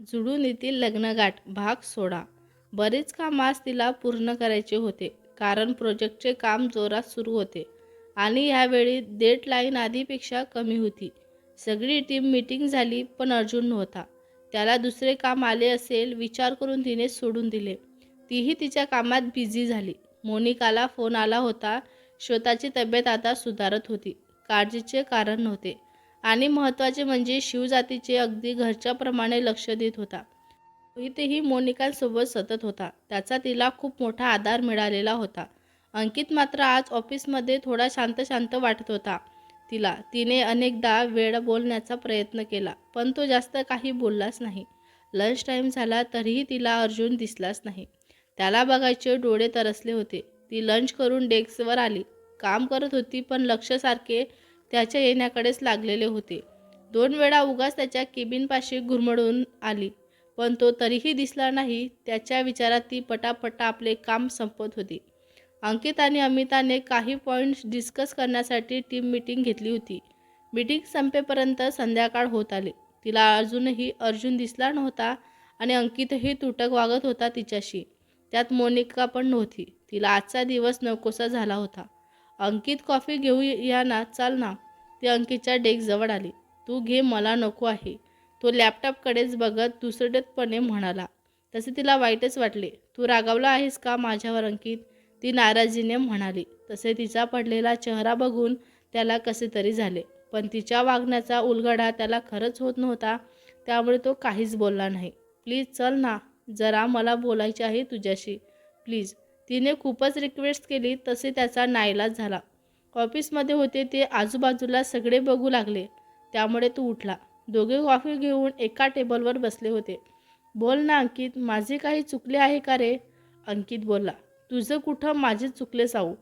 जुळून येतील लग्नगाठ. भाग सोडा बरेच काम आज तिला पूर्ण करायचे होते. कारण प्रोजेक्टचे काम जोरात सुरू होते. आणि यावेळी डेडलाईन आधीपेक्षा कमी होती. सगळी टीम मीटिंग झाली पण अर्जुन नव्हता. त्याला दुसरे काम आले असेल विचार करून तिने सोडून दिले. तीही तिच्या कामात बिझी झाली. मोनिकाला फोन आला होता. श्वेताची तब्येत आता सुधारत होती. काळजीचे कारण नव्हते. आणि महत्त्वाचे म्हणजे शिवजातीचे अगदी घरच्याप्रमाणे लक्ष देत होता. रोहितही मोनिकांसोबत सतत होता. त्याचा तिला खूप मोठा आधार मिळालेला होता. अंकित मात्र आज ऑफिसमध्ये थोडा शांत शांत वाटत होता. तिला तिने अनेकदा वेळ बोलण्याचा प्रयत्न केला पण तो जास्त काही बोललाच नाही. लंच टाईम झाला तरीही तिला अर्जुन दिसलाच नाही. त्याला बघायचे डोळे तरसले होते. ती लंच करून डेस्कवर आली. काम करत होती पण लक्ष सारखे त्याच्या येण्याकडेच लागलेले होते. दोन वेळा उगाच त्याच्या केबिनपाशी घुरमडून आली पण तो तरीही दिसला नाही. त्याच्या विचारात ती पटापटा आपले काम संपत होती. अंकित आणि अमिताने काही पॉईंट्स डिस्कस करण्यासाठी टीम मीटिंग घेतली होती. मीटिंग संपेपर्यंत संध्याकाळ होत आली. तिला अजूनही अर्जुन दिसला नव्हता आणि अंकितही तुटक वागत होता तिच्याशी. त्यात मोनिका पण नव्हती. तिला आजचा दिवस नकोसा झाला होता. अंकित कॉफी घेऊ या ना चाल ना. ती अंकितच्या डेस्कजवळ आली. तू घे मला नको आहे. तो लॅपटॉपकडेच बघत दुसरटपणे म्हणाला. तसे तिला वाईटच वाटले. तू रागावला आहेस का माझ्यावर अंकित? ती नाराजीने म्हणाली. तसे तिचा पडलेला चेहरा बघून त्याला कसे तरी झाले. पण तिच्या वागण्याचा उलगडा त्याला खरंच होत नव्हता त्यामुळे तो काहीच बोलला नाही. प्लीज चल ना जरा मला बोलायचे आहे तुझ्याशी. प्लीज. तिने खूपच रिक्वेस्ट केली तसे त्याचा नाईलाज झाला. ऑफिसमध्ये होते ते आजूबाजूला सगळे बघू लागले. त्यामुळे तो उठला. दोघे कॉफी घेऊन एका टेबलवर बसले होते. बोल ना अंकित माझे काही चुकले आहे का रे? अंकित बोलला. तुझं कुठं माझे चुकले साऊ?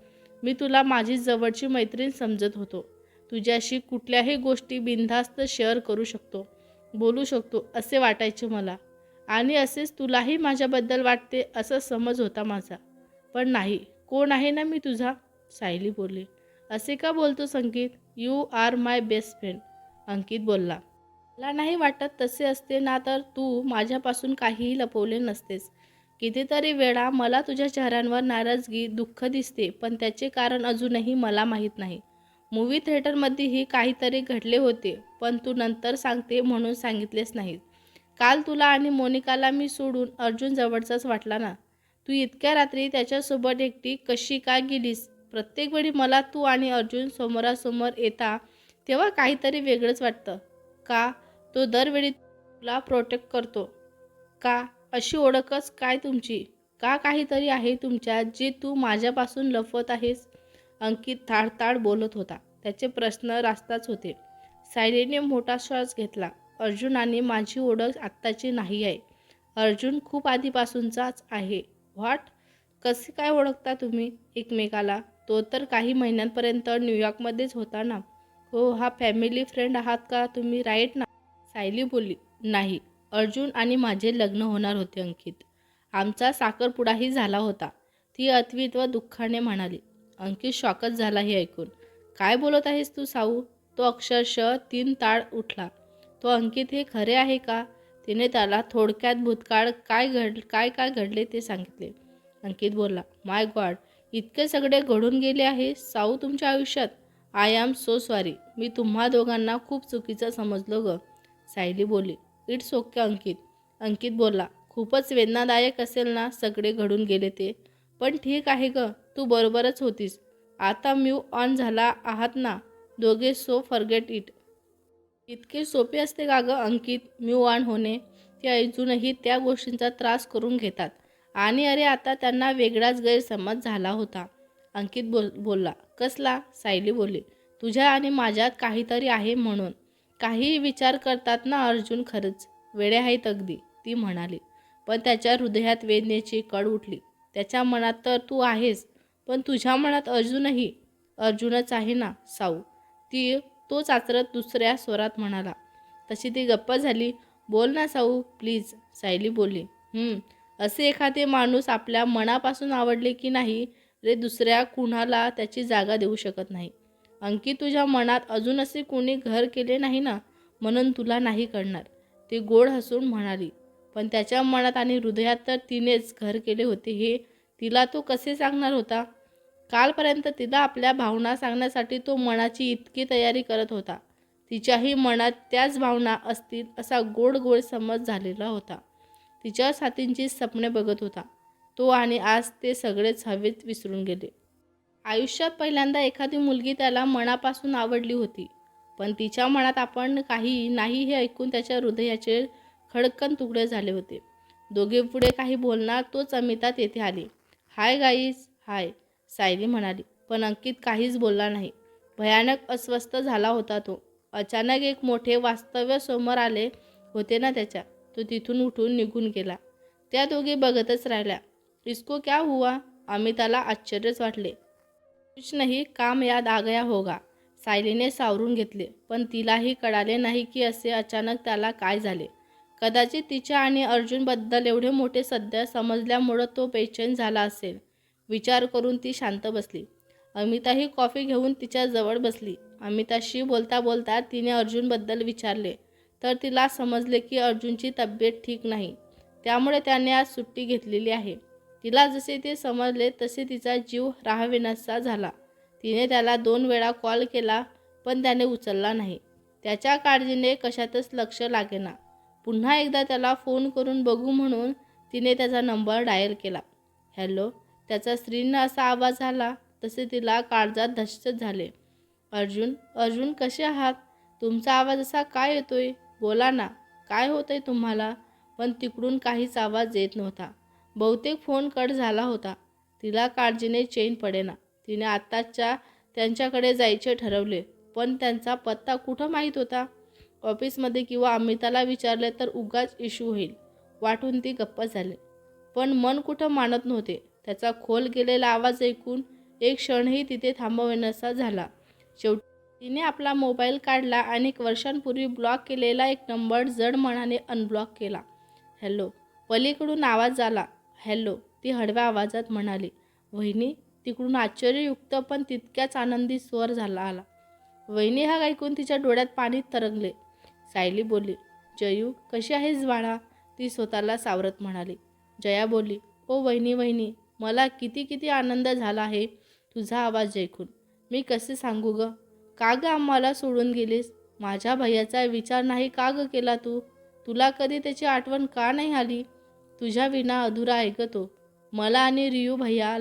मी तुला माझी जवळची मैत्रीण समजत होतो. तुझ्याशी कुठल्याही गोष्टी बिनधास्त शेअर करू शकतो. बोलू शकतो असे वाटायचे मला. आणि असेच तुलाही माझ्याबद्दल वाटते असं समज होता माझा. पण नाही कोण आहे ना मी तुझा? सायली बोलली. असे का बोलतो Sanket you are my best friend Ankit बोलला. मला नाही वाटत तसे असते ना तर तू माझ्यापासून काहीही लपवले नसतेस. कितीतरी वेळा मला तुझ्या चेहऱ्यांवर नाराजगी दुःख दिसते पण त्याचे कारण अजूनही मला माहीत नाही. मूवी थिएटरमध्येही काहीतरी घडले होते पण तू नंतर सांगते म्हणून सांगितलेच नाहीत काल तुला आणि मोनिकाला मी सोडून अर्जुन जवळचाच वाटला ना? तू इतक्या रात्री त्याच्यासोबत एकटी कशी का गेलीस? प्रत्येक वेळी मला तू आणि अर्जुन समोरासमोर येता तेव्हा काहीतरी वेगळंच वाटतं. का? तो दरवेळी तुला प्रोटेक्ट करतो. का? अशी ओळखच काय तुमची? का काहीतरी आहे तुमच्या जे तू माझ्यापासून लपवत आहेस? अंकित थाडताड बोलत होता. त्याचे प्रश्न रास्ताच होते. सायलीने मोठा श्वास घेतला. अर्जुन आणि माझी ओळख आत्ताची नाही आहे. अर्जुन खूप आधीपासूनचाच आहे. व्हॉट कसे काय ओळखता तुम्ही एकमेकाला? तो तर काही महिन्यांपर्यंत न्यूयॉर्कमध्येच होता ना. हो हा फॅमिली फ्रेंड आहात का तुम्ही? राईट ना? सायली बोलली नाही. अर्जुन आणि माझे लग्न होणार होते अंकित. आमचा साखरपुडाही झाला होता. ती अद्वित व दुःखाने म्हणाली अंकित शॉकच झाला हे ऐकून. काय बोलत आहेस तू साऊ? तो अक्षरशः तीन ताळ उठला. तो अंकित हे खरे आहे का? तिने त्याला थोडक्यात भूतकाळ काय घड काय काय घडले ते सांगितले. अंकित बोलला माय गॉड इतके सगळे घडून गेले आहे साऊ तुमच्या आयुष्यात. आय एम सो सॉरी मी तुम्हा दोघांना खूप चुकीचं समजलो ग सायली बोलली इट्स ओके अंकित. अंकित बोलला खूपच वेदनादायक असेल ना सगळे घडून गेले ते. पण ठीक आहे ग तू बरोबरच होतीस. आता म्यू ऑन झाला आहात ना दोघे सो फॉरगेट इट इतके सोपे असते का गं अंकित? म्यू ऑन होणे ते अजूनही त्या गोष्टींचा त्रास करून घेतात. आणि अरे आता त्यांना वेगळाच गैरसमज झाला होता. अंकित बोल बोलला कसला? सायली बोलली तुझ्या आणि माझ्यात काहीतरी आहे म्हणून. काही विचार करतात ना अर्जुन खरंच? वेडे आहेत अगदी ती म्हणाली. पण त्याच्या हृदयात वेदनेची कड उठली. त्याच्या मनात तर तू आहेस पण तुझ्या मनात अर्जुनही अर्जुनच आहे ना साऊ? ती तो चाचरत दुसऱ्या स्वरात म्हणाला. तशी ती गप्प झाली. बोल ना साऊ प्लीज सायली बोलली. असे एखादे माणूस आपल्या मनापासून आवडले की नाही रे दुसऱ्या कुणाला त्याची जागा देऊ शकत नाही. अंकित तुझ्या मनात अजून असे कोणी घर केले नाही ना? म्हणून तुला नाही कळणार. ती गोड हसून म्हणाली. पण त्याच्या मनात आणि हृदयात तर तिनेच घर केले होते हे. तिला तो कसे सांगणार होता? कालपर्यंत तिला आपल्या भावना सांगण्यासाठी तो मनाची इतकी तयारी करत होता. तिच्याही मनात त्याच भावना असतील असा गोड गोड समज झालेला होता. तिच्या साथींची सपने बघत होता. तो आणि आज ते सगळेच हवेत विसरून गेले. आयुष्यात पहिल्यांदा एखादी मुलगी त्याला मनापासून आवडली होती. पण तिच्या मनात आपण काही नाही हे ऐकून त्याच्या हृदयाचे खडकन तुकडे झाले होते. दोघे पुढे काही बोलणार तोच अमिता तेथे आली. हाय गाईज हाय सायली म्हणाली. पण अंकित काहीच बोलला नाही. भयानक अस्वस्थ झाला होता तो. अचानक एक मोठे वास्तव्य समोर आले होते ना त्याच्या. तो तिथून उठून निघून गेला. त्या दोघी बघतच राहिल्या. इसको क्या हुआ? अमिताला आश्चर्यच वाटले. कुछ नाही काम याद आ गया होगा. सायलीने सावरून घेतले. पण तिलाही कळाले नाही की असे अचानक त्याला काय झाले. कदाचित तिच्या आणि अर्जुनबद्दल एवढे मोठे सध्या समजल्यामुळं तो बेचैन झाला असेल. विचार करून ती शांत बसली. अमिताही कॉफी घेऊन तिच्या जवळ बसली. अमिताशी बोलता बोलता तिने अर्जुनबद्दल विचारले. तर तिला समजले की अर्जुनची तब्येत ठीक नाही. त्यामुळे त्याने आज सुट्टी घेतलेली आहे. तिला जसे ते समजले तसे तिचा जीव राहावेनासा झाला. तिने त्याला दोन वेळा कॉल केला पण त्याने उचलला नाही. त्याच्या काळजीने कशातच लक्ष लागेना. पुन्हा एकदा त्याला फोन करून बघू म्हणून तिने त्याचा नंबर डायल केला. हॅलो त्याचा स्त्रीनं असा आवाज आला तसे तिला काळजात धश्चत झाले. अर्जुन अर्जुन कसे आहात? तुमचा आवाज असा काय येतोय? बोला ना काय होतंय तुम्हाला? पण तिकडून काहीच आवाज येत नव्हता. बहुतेक फोन कट झाला होता. तिला काळजीने चेन पडेना. तिने आत्ताच्या त्यांच्याकडे जायचे ठरवले पण त्यांचा पत्ता कुठं माहीत होता? ऑफिसमध्ये किंवा अमिताला विचारले तर उगाच इश्यू होईल वाटून ती गप्प झाले. पण मन कुठं मानत नव्हते. त्याचा खोल गेलेला आवाज ऐकून एक क्षणही तिथे थांबवण्याचा झाला. शेवटी तिने आपला मोबाईल काढला आणि एक वर्षांपूर्वी ब्लॉक केलेला एक नंबर जड मनाने अनब्लॉक केला. हॅलो. पलीकडून आवाज आला. हॅलो. ती हळव्या आवाजात म्हणाली. वहिनी तिकडून आश्चर्ययुक्त पण तितक्याच आनंदी स्वर झाला आला. वहिनी हा ऐकून तिच्या डोळ्यात पाणी तरंगले. सायली बोलली. जयू कशी आहेस बाळा? ती स्वतःला सावरत म्हणाली. जया बोलली. ओ वहिनी वहिनी मला किती किती आनंद झाला आहे तुझा आवाज ऐकून. मी कसे सांगू ग? का ग आम्हाला सोडून गेलीस? माझ्या भैयाचा विचार नाही का ग केला तू? तुला कधी त्याची आठवण का नाही आली? तुझ्या विना अधुरा ऐकतो. मला आणि रियू भैया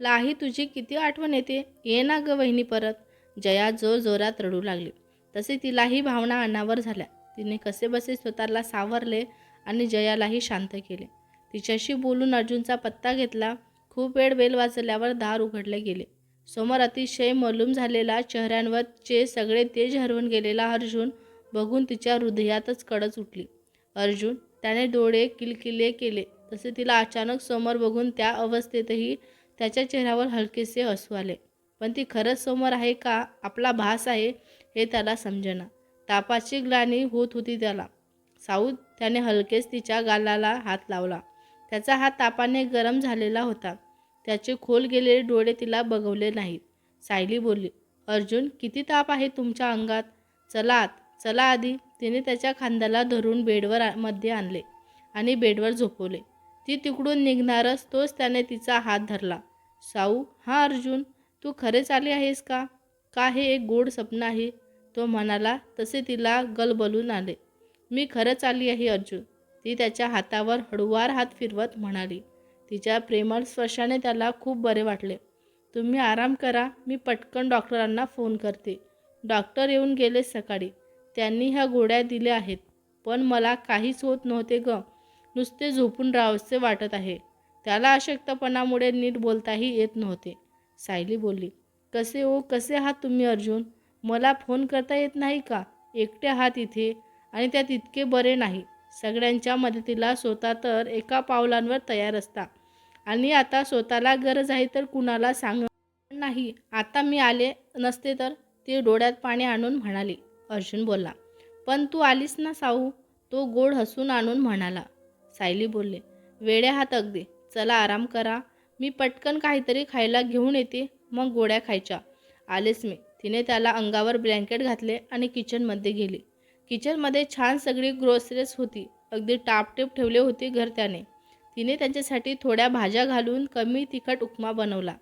लाही तुझी किती आठवण येते? ये ना ग वहिनी परत. जया जोर जोरात रडू लागली. तसे तिलाही भावना अनावर झाल्या. तिने कसे बसे स्वतःला सावरले आणि जयालाही शांत केले. तिच्याशी बोलून अर्जुनचा पत्ता घेतला. खूप वेळ बेल वाजल्यावर दार उघडले गेले. समोर अतिशय मलूम झालेला चेहऱ्यांवरचे सगळे तेज हरवून गेलेला अर्जुन बघून तिच्या हृदयातच कडच उठली. अर्जुन त्याने डोळे किलकिले केले तसे तिला अचानक समोर बघून त्या अवस्थेतही त्याच्या चेहऱ्यावर हलकेसे हसू आले. पण ती खरंच समोर आहे का आपला भास आहे हे त्याला समजेना. तापाची ग्लानी होत होती त्याला. साऊद त्याने हलकेच तिच्या गालाला हात लावला. त्याचा हात तापाने गरम झालेला होता. त्याचे खोल गेलेले डोळे तिला बघवले नाहीत. सायली बोलली अर्जुन किती ताप आहे तुमच्या अंगात? चला आत चला आधी. तिने त्याच्या खांद्याला धरून बेडवर मध्ये आणले आणि बेडवर झोपवले. ती तिकडून निघणारच तोच त्याने तिचा हात धरला. साऊ हा अर्जुन तू खरेच आली आहेस का? का हे एक गोड स्वप्न आहे? तो म्हणाला तसे तिला गलबलून आले. मी खरंच आली आहे अर्जुन. ती त्याच्या हातावर हळुवार हात फिरवत म्हणाली. तिच्या प्रेमळ स्पर्शाने त्याला खूप बरे वाटले. तुम्ही आराम करा मी पटकन डॉक्टरांना फोन करते. डॉक्टर येऊन गेले सकाळी. त्यांनी ह्या गोळ्या दिल्या आहेत. पण मला काहीच होत नव्हते ग. नुसते झोपून राहावसे वाटत आहे. त्याला अशक्तपणामुळे नीट बोलताही येत नव्हते. सायली बोलली कसे ओ कसे आहात तुम्ही अर्जुन? मला फोन करता येत नाही का? एकटे आहात इथे आणि त्यात इतके बरे नाही. सगळ्यांच्या मदतीला स्वतः तर एका पावलांवर तयार असता. आणि आता स्वतःला गरज आहे तर कुणाला सांग नाही. आता मी आले नसते तर ती डोळ्यात पाणी आणून म्हणाली अर्जुन बोलला पण तू आलीस ना साऊ तो गोड हसून आणून म्हणाला. सायली बोलले वेडे हात अगदी. चला आराम करा. मी पटकन काहीतरी खायला घेऊन येते. मग गोळ्या खायच्या. आलेच मी. तिने त्याला अंगावर ब्लँकेट घातले आणि किचनमध्ये गेली. किचनमध्ये छान सगळी ग्रोसरीज होती. अगदी टापटेप ठेवले होते घर त्याने. तिने त्यांच्यासाठी थोड्या भाज्या घालून कमी तिखट उपमा बनवला.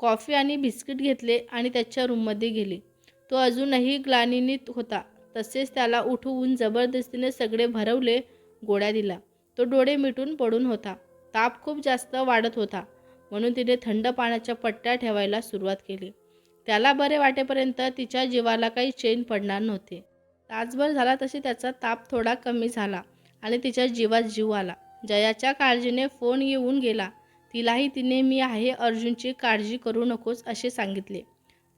कॉफी आणि बिस्किट घेतले आणि त्याच्या रूममध्ये गेली. तो अजूनही ग्लानिनीत होता. तसेच त्याला उठवून जबरदस्तीने सगळे भरवले गोळ्या दिला तो डोळे मिटून पडून होता. ताप खूप जास्त वाढत होता म्हणून तिने थंड पाण्याच्या पट्ट्या ठेवायला सुरुवात केली. त्याला बरे वाटेपर्यंत तिच्या जीवाला काही चेन पडणार नव्हते. तासभर झाला तशी त्याचा ताप थोडा कमी झाला आणि तिच्या जीवात जीव आला. जयाच्या काळजीने फोन येऊन गेला. तिलाही तिने मी आहे अर्जुनची काळजी करू नकोस असे सांगितले.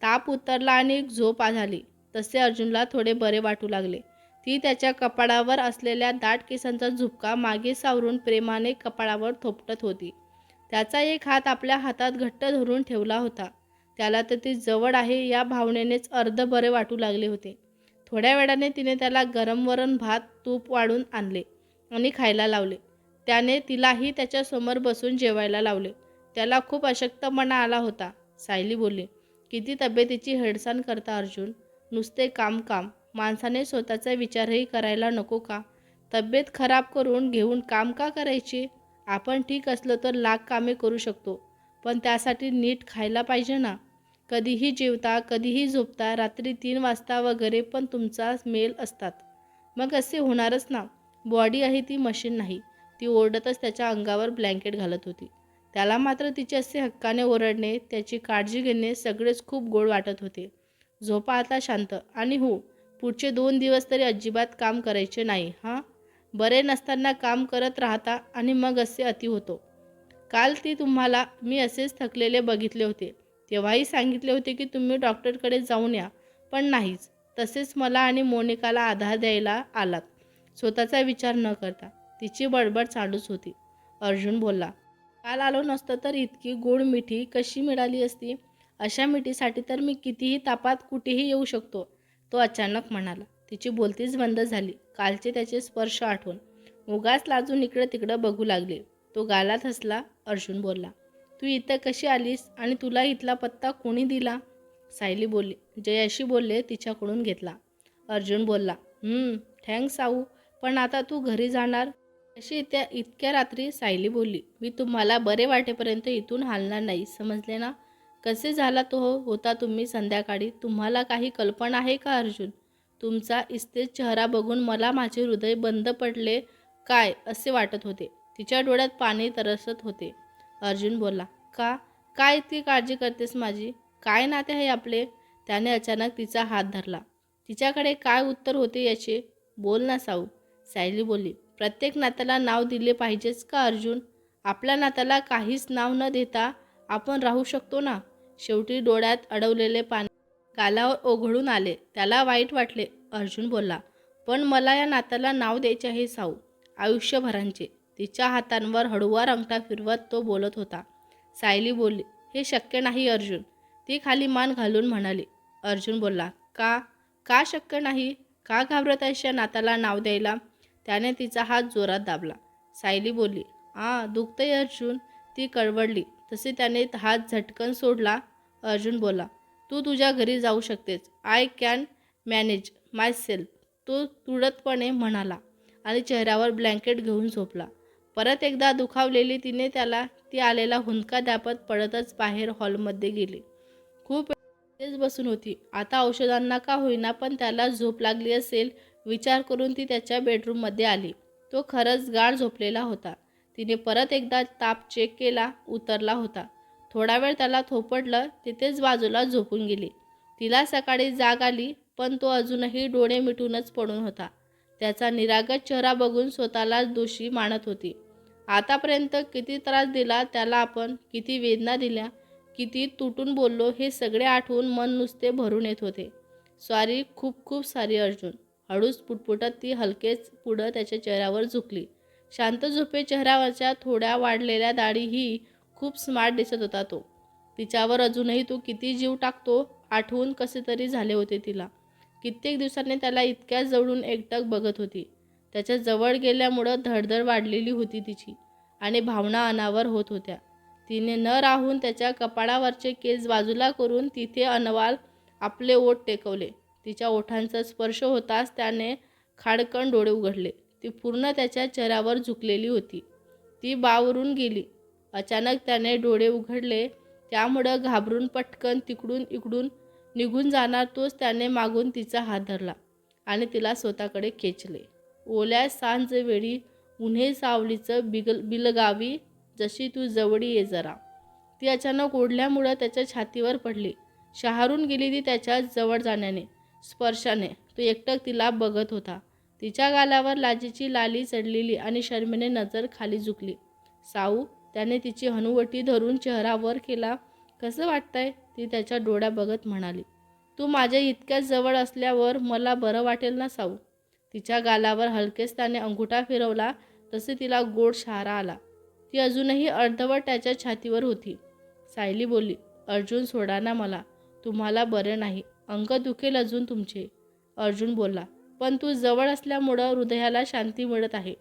ताप उतरला आणि एक झोप आ झाली तसे अर्जुनला थोडे बरे वाटू लागले. ती त्याच्या कपाळावर असलेल्या दाट केसांचा झुपका मागे सावरून प्रेमाने कपाळावर थोपटत होती. त्याचा एक हात आपल्या हातात घट्ट धरून ठेवला होता. त्याला तर ती जवळ आहे या भावनेनेच अर्ध बरे वाटू लागले होते. थोड्या वेळाने तिने त्याला गरम वरण भात तूप वाढून आणले आणि खायला लावले. त्याने तिलाही त्याच्यासमोर बसून जेवायला लावले. त्याला खूप अशक्तपणा आला होता. सायली बोलली किती तब्येतीची हेडसाण करता अर्जुन. नुसते काम काम. माणसाने स्वतःचा विचारही करायला नको का? तब्येत खराब करून घेऊन काम का करायची? आपण ठीक असलो तर लाख कामे करू शकतो पण त्यासाठी नीट खायला पाहिजे ना? कधीही जेवता कधीही झोपता रात्री तीन वाजता वगैरे पण तुमचा मेल असतात. मग असे होणारच ना. बॉडी आहे ती मशीन नाही. ती ओरडतच त्याच्या अंगावर ब्लँकेट घालत होती. त्याला मात्र तिचे असे हक्काने ओरडणे त्याची काळजी घेणे सगळेच खूप गोड वाटत होते. झोपा आता शांत. आणि हो पुढचे दोन दिवस तरी अजिबात काम करायचे नाही हां? बरे नसताना काम करत राहता आणि मग असे अति होतो. काल ती तुम्हाला मी असेच थकलेले बघितले होते. तेव्हाही सांगितले होते की तुम्ही डॉक्टरकडे जाऊन या पण नाहीच. तसेच मला आणि मोनिकाला आधार द्यायला आलात. स्वतःचा विचार न करता. तिची बडबड चालूच होती. अर्जुन बोलला काल आलो नसतं तर इतकी गोड मिठी कशी मिळाली असती? अशा मिठीसाठी तर मी कितीही तापात कुठेही येऊ शकतो. तो अचानक म्हणाला तिची बोलतीच बंद झाली. कालचे त्याचे स्पर्श आठवून. उगाच लाजून इकडं तिकडं बघू लागले. तो गालात हसला. अर्जुन बोलला तू इथं कशी आलीस आणि तुला इथला पत्ता कोणी दिला? सायली बोलली जयाशी बोलले तिच्याकडून घेतला. अर्जुन बोलला थँक्स आऊ पण आता तू घरी जाणार? अशी त्या इतक्या रात्री सायली बोलली मी तुम्हाला बरे वाटेपर्यंत इथून हालणार नाही समजले ना? कसे झाला तो हो? होता तुम्ही संध्याकाळी? तुम्हाला काही कल्पना आहे का अर्जुन? तुमचा इस्तेज चेहरा बघून मला माझे हृदय बंद पडले काय असे वाटत होते. तिच्या डोळ्यात पाणी तरसत होते. अर्जुन बोलला का? काय इतकी काळजी करतेस माझी? काय नाते आहे आपले? त्याने अचानक तिचा हात धरला. तिच्याकडे काय उत्तर होते याचे? बोल ना साऊ. सायली बोलली प्रत्येक नात्याला नाव दिले पाहिजेच का अर्जुन? आपल्या नात्याला काहीच नाव न देता आपण राहू शकतो ना? शेवटी डोळ्यात अडवलेले पाणी गालावर ओघळून आले. त्याला वाईट वाटले. अर्जुन बोलला पण मला या नात्याला नाव द्यायचे आहे साऊ. आयुष्यभरांचे. तिच्या हातांवर हळूवार अंगठा फिरवत तो बोलत होता. सायली बोलली हे शक्य नाही अर्जुन. ती खाली मान घालून म्हणाली. अर्जुन बोलला का? का शक्य नाही? का घाबरत आहेस या नाताला नाव द्यायला? त्याने तिचा हात जोरात दाबला. सायली बोलली आ दुखतंय अर्जुन. ती कळवळली. तसे त्याने हात झटकन सोडला. अर्जुन बोला तू तुझ्या घरी जाऊ शकतेस. I can manage myself तो तुडतपणे म्हणाला आणि चेहऱ्यावर ब्लँकेट घेऊन झोपला. परत एकदा दुखावलेली तिने त्याला ती आलेला हुंदका दापत पडतच बाहेर हॉलमध्ये गेली. खूप तेच बसून होती. आता औषधांना का होईना पण त्याला झोप लागली असेल विचार करून ती त्याच्या बेडरूममध्ये आली. तो खरंच गाढ झोपलेला होता. तिने परत एकदा ताप चेक केला उतरला होता. थोडा वेळ त्याला थोपडलं तिथेच बाजूला झोपून गेली. तिला सकाळी जाग आली पण तो अजूनही डोळे मिटूनच पडून होता. त्याचा निरागत चेहरा बघून स्वतःलाच दोषी मानत होती. आतापर्यंत किती त्रास दिला त्याला आपण किती वेदना दिल्या किती तुटून बोललो हे सगळे आठवून मन नुसते भरून येत होते. सॉरी खूप खूप सारी अर्जुन. हळूच पुटपुटत ती हलकेच पुढं त्याच्या चेहऱ्यावर झुकली. शांत झोपे चेहऱ्यावरच्या थोड्या वाढलेल्या दाढीही खूप स्मार्ट दिसत होता तो. तिच्यावर अजूनही तो किती जीव टाकतो आठवून कसे तरी झाले होते तिला. कित्येक दिवसांनी त्याला इतक्या जवळून एकटक बघत होती. त्याच्याजवळ गेल्यामुळं धडधड वाढलेली होती तिची आणि भावना अनावर होत होत्या. तिने न राहून त्याच्या कपाळावरचे केस बाजूला करून तिथे अनवाल आपले ओठ टेकवले. तिच्या ओठांचा स्पर्श होताच त्याने खाडकन डोळे उघडले. ती पूर्ण त्याच्या चेहऱ्यावर झुकलेली होती. ती बावरून गेली. अचानक त्याने डोळे उघडले. त्यामुळं घाबरून पटकन तिकडून इकडून निघून जाणार तोच त्याने मागून तिचा हात धरला आणि तिला स्वतःकडे खेचले. ओल्या सांजवेळी उन्हे सावलीचं बिगल बिलगावी जशी तू जवळी ये जरा. ती अचानक ओढल्यामुळं त्याच्या छातीवर पडली. शहारून गेली ती त्याच्याजवळ जाण्याने. स्पर्शाने. तो एकटक तिला बघत होता. तिच्या गालावर लाजीची लाली चढलेली आणि शर्मेने नजर खाली झुकली. साऊ त्याने तिची हनुवटी धरून चेहरा वर केला. कसं वाटतंय? ती त्याच्या डोळ्या बघत म्हणाली. तू माझ्या इतक्या जवळ असल्यावर मला बरं वाटेल ना साऊ? तिच्या गालावर हलकेच त्याने अंगुठा फिरवला. तसे तिला गोड शहारा आला. ती अजूनही अर्धवट त्याच्या छातीवर होती. सायली बोलली अर्जुन सोडा ना मला. तुम्हाला बरं नाही. अंग दुखेल अजून तुमचे. अर्जुन बोलला पण तू जवळ असल्यामुळं हृदयाला शांती मिळत आहे.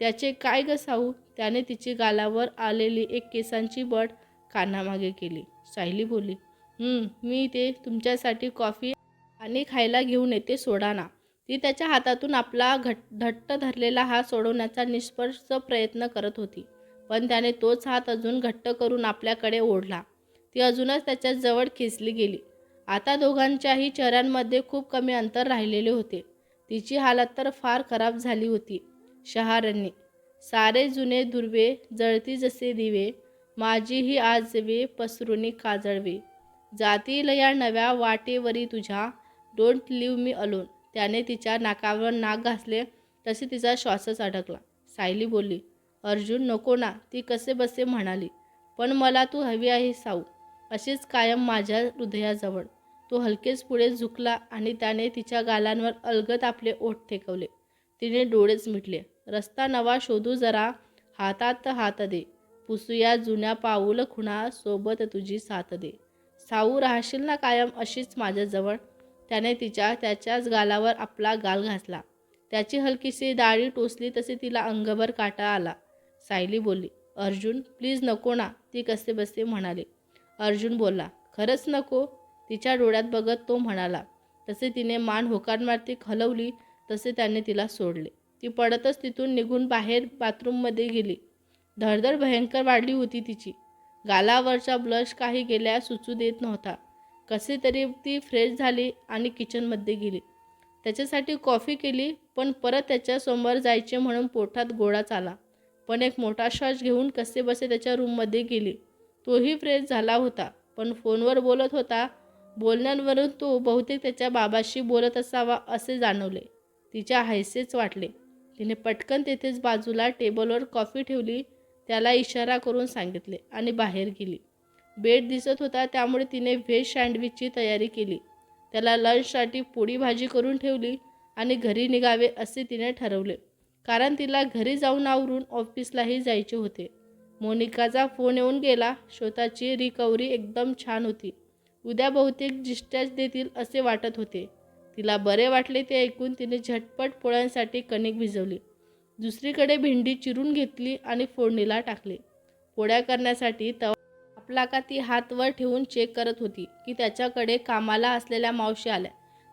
त्याचे काय ग साऊ त्याने तिची गालावर आलेली एक केसांची बट कानामागे केली. सायली बोलली मी ते तुमच्यासाठी कॉफी आणि खायला घेऊन येते सोडा ना. ती त्याच्या हातातून आपला घट घट्ट धरलेला हात सोडवण्याचा निष्पर्ष प्रयत्न करत होती. पण त्याने तोच हात अजून घट्ट करून आपल्याकडे ओढला. ती अजूनच त्याच्याजवळ खेचली गेली. आता दोघांच्याही चेहऱ्यांमध्ये खूप कमी अंतर राहिलेले होते. तिची हालत तर फार खराब झाली होती. शहारांनी सारे जुने दुर्वे जळती जसे दिवे माझीही आजवे पसरुनी काजळवे. जातील या नव्या वाटेवरी तुझ्या डोंट लिव्ह मी अलोन. त्याने तिच्या नाकावर नाक घासले तसे तिचा श्वासच अडकला. सायली बोलली अर्जुन नको ना ती कसे बसे म्हणाली पण मला तू हवी आहे साऊ. अशीच कायम माझ्या हृदयाजवळ. तो हलकेच पुढे झुकला आणि त्याने तिच्या गालांवर अलगद आपले ओठ टेकवले तिने डोळेच मिटले. रस्ता नवा शोधू जरा. हातात हात दे. पुसूया जुन्या पाऊल खुणा सोबत तुझी साथ दे. साऊ राहशील ना कायम अशीच माझ्याजवळ त्याने तिच्या त्याच्याच गालावर आपला गाल घासला. त्याची हलकीशी दाढी टोचली तसे तिला अंगभर काटा आला. सायली बोलली अर्जुन प्लीज नको ना. ती कसे बसे म्हणाली. अर्जुन बोलला खरंच नको. तिच्या डोळ्यात बघत तो म्हणाला तसे तिने मान होकार मारती हलवली तसे त्याने तिला सोडले. ती पडतच तिथून निघून बाहेर बाथरूममध्ये गेली. धडधड भयंकर वाढली होती तिची. गालावरचा ब्लश काही गेल्या सुचू देत नव्हता. कसे तरी ती फ्रेश झाली आणि किचनमध्ये गेली. त्याच्यासाठी कॉफी केली पण परत त्याच्यासमोर जायचे म्हणून पोटात गोळाच आला पण एक मोठा श्वास घेऊन कसे बसे त्याच्या रूममध्ये गेली. तोही फ्रेश झाला होता. पण फोनवर बोलत होता. बोलण्यांवरून तो बहुतेक त्याच्या बाबाशी बोलत असावा असे जाणवले. तिच्या हायसेच वाटले. तिने पटकन तेथेच बाजूला टेबलवर कॉफी ठेवली. त्याला इशारा करून सांगितले आणि बाहेर गेली. बेड दिसत होता त्यामुळे तिने व्हेज सँडविचची तयारी केली. त्याला लंचसाठी पोळी भाजी करून ठेवली आणि घरी निघावे असे तिने ठरवले. कारण तिला घरी जाऊन आवरून ऑफिसलाही जायचे होते. मोनिकाचा फोन येऊन गेला. स्वतःची रिकव्हरी एकदम छान होती. उद्या बहुतेक जिष्ट्याच देतील असे वाटत होते. तिला बरे वाटले ते ऐकून तिने झटपट पोळ्यांसाठी कणिक भिजवली. दुसरीकडे भेंडी चिरून घेतली आणि फोडणीला टाकली. पोळ्या करण्यासाठी तवा आपला का ती हात वर ठेवून चेक करत होती की त्याच्याकडे कामाला असलेल्या मावशी आल्या.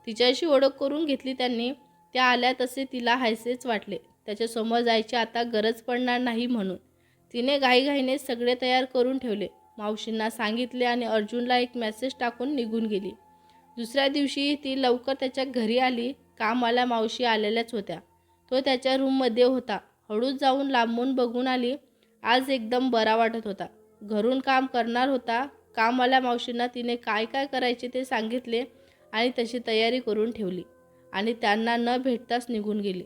तिच्याशी ओळख करून घेतली त्यांनी. त्या आल्या तसे तिला हायसेच वाटले. त्याच्यासमोर जायची आता गरज पडणार नाही म्हणून. तिने घाईघाईने सगळे तयार करून ठेवले. मावशींना सांगितले आणि अर्जुनला एक मेसेज टाकून निघून गेली. दुसऱ्या दिवशी ती लवकर त्याच्या घरी आली. कामाला मावशी आलेल्याच होत्या. तो त्याच्या रूममध्ये होता. हळूच जाऊन लांबून बघून आली. आज एकदम बरा वाटत होता. घरून काम करणार होता. कामवाल्या मावशींना तिने काय काय करायचे ते सांगितले आणि तशी तयारी करून ठेवली. आणि त्यांना न भेटताच निघून गेली.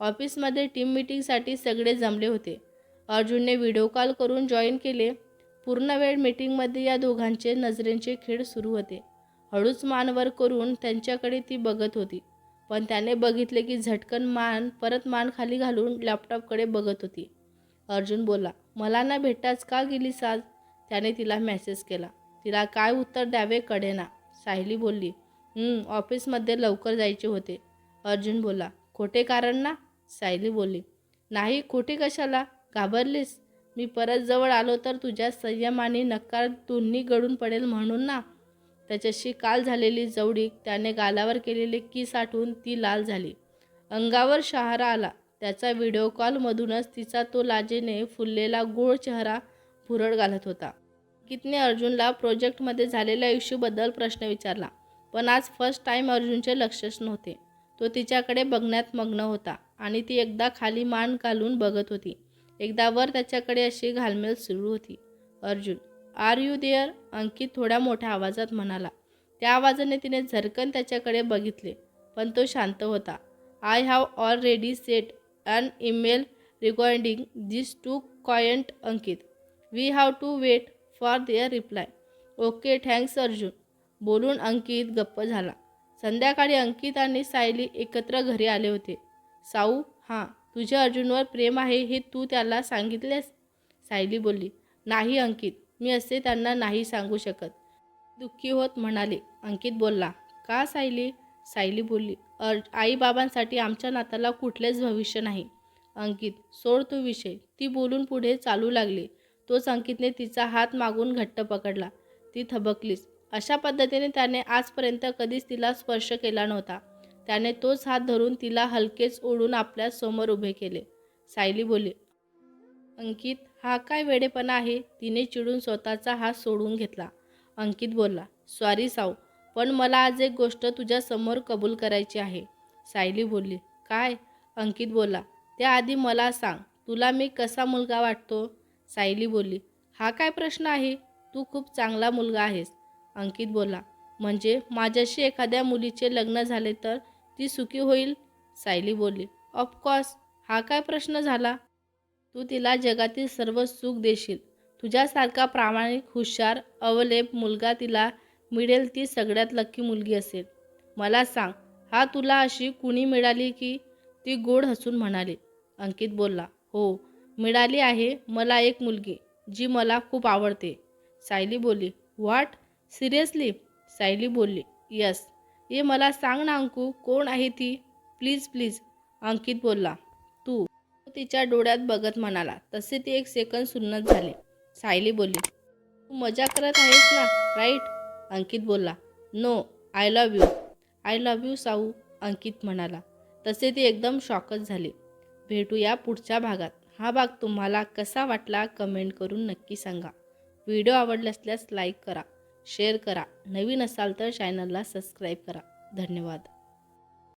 ऑफिसमध्ये टीम मीटिंगसाठी सगळे जमले होते. अर्जुनने व्हिडिओ कॉल करून जॉईन केले. पूर्ण वेळ मीटिंगमध्ये या दोघांचे नजरेंचे खेळ सुरू होते. हळूच मानवर करून त्यांच्याकडे ती बघत होती. पण त्याने बघितले की झटकन मान परत मान खाली घालून लॅपटॉपकडे बघत होती. अर्जुन बोला मला ना भेटताच का गेलीस आज त्याने तिला मेसेज केला. तिला काय उत्तर द्यावे कळेना सायली बोलली ऑफिसमध्ये लवकर जायचे होते. अर्जुन बोला खोटे कारण ना? सायली बोलली नाही खोटे कशाला? घाबरलीस? मी परत जवळ आलो तर तुझ्या संयम आणि नकार दोन्ही गळून पडेल म्हणून ना. त्याच्याशी काल झालेली जवळीक त्याने गालावर केलेले किस आठवून ती लाल झाली. अंगावर शहारा आला. त्याचा व्हिडिओ कॉलमधूनच तिचा तो लाजेने फुललेला गोड चेहरा भुरळ घालत होता. अंकितने अर्जुनला प्रोजेक्टमध्ये झालेल्या इश्यूबद्दल प्रश्न विचारला पण आज फर्स्ट टाईम अर्जुनचे लक्षच नव्हते. तो तिच्याकडे बघण्यात मग्न होता आणि ती एकदा खाली मान घालून बघत होती. एकदा वर त्याच्याकडे अशी घालमेल सुरू होती. Arjun are you there Ankit थोड्या मोठ्या आवाजात म्हणाला. त्या आवाजाने तिने झरकन त्याच्याकडे बघितले पण तो शांत होता. I have already set an email recording this to client Ankit. We have to wait for their reply okay thanks Arjun बोलून अंकित गप्प झाला. संध्याकाळी अंकित आणि सायली एकत्र घरी आले होते. साऊ हां तुझे अर्जुनवर प्रेम आहे हे तू त्याला सांगितलेस? सायली बोलली नाही अंकित मी असे त्यांना नाही सांगू शकत. दुःखी होत म्हणाले. अंकित बोलला का सायली? सायली बोलली अर्ज आईबाबांसाठी आमच्या नात्याला कुठलेच भविष्य नाही. अंकित सोड तो विषय. ती बोलून पुढे चालू लागली. तोच अंकितने तिचा हात मागून घट्ट पकडला. ती थबकलीच. अशा पद्धतीने त्याने आजपर्यंत कधीच तिला स्पर्श केला नव्हता. त्याने तोच हात धरून तिला हलकेच ओढून आपल्यासमोर उभे केले. सायली बोली अंकित हा काय वेडेपणा आहे? तिने चिडून स्वतःचा हात सोडून घेतला. अंकित बोलला सॉरी साऊ पण मला आज एक गोष्ट तुझ्या समोर कबूल करायची आहे. सायली बोलली काय? अंकित बोलला त्याआधी मला सांग तुला मी कसा मुलगा वाटतो? सायली बोलली हा काय प्रश्न आहे? तू खूप चांगला मुलगा आहेस. अंकित बोला म्हणजे माझ्याशी एखाद्या मुलीचे लग्न झाले तर ती सुखी होईल? सायली बोलली. ऑफकोर्स हा काय प्रश्न झाला? तू तिला जगातील सर्व सुख देशील. तुझ्यासारखा प्रामाणिक हुशार अवलेप मुलगा तिला मिळेल ती सगळ्यात लक्की मुलगी असेल. मला सांग हा तुला अशी कुणी मिळाली की? ती गोड हसून म्हणाली. अंकित बोलला हो मिळाली आहे मला एक मुलगी जी मला खूप आवडते. सायली बोलली व्हॉट सिरियसली सायली बोलली यस ये मला सांग ना अंकू कोण आहे ती? Please please. अंकित बोलला तू. तिच्या डोळ्यात बघत म्हणाला तसे ती एक सेकंद सुन्नत झाले. सायली बोलली तू मजा करत आहेस ना राईट? अंकित बोलला no I love you. I love you साऊ अंकित म्हणाला तसे ती एकदम शॉकच झाले. भेटूया पुढच्या भागात. हा भाग तुम्हाला कसा वाटला कमेंट करून नक्की सांगा. व्हिडिओ आवडला असल्यास लाईक करा. शेअर करा. नवीन असाल तर चॅनलला सबस्क्राईब करा. धन्यवाद.